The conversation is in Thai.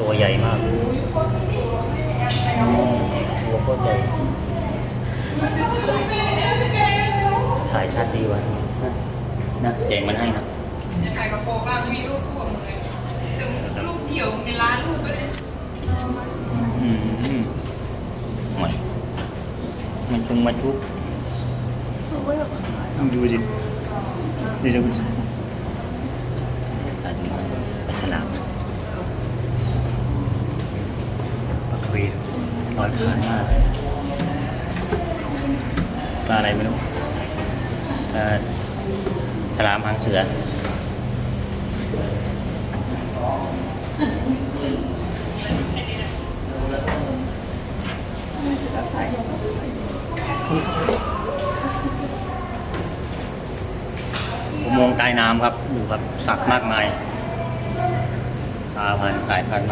ตัวใหญ่มากตัวโคตรใหญ่ ถ่ายชัดดีวะนะเสียงมันให้นะจะถ่ายกับโฟบ้างไม่มีรูปพวกเลยแต่รูปเดี่ยวมีล้านรูปไปเลยอืมมันมันคงมาทุกดูดิดูดิอันนี้ปลาฉลามปลากระ เวนลอยผ่านมากปลาอะไรไม่รู้ปลาฉลามหางเสืออุโมงใต้น้ำครับดูครับสัตว์มากมายปลาพันสายพันธุ์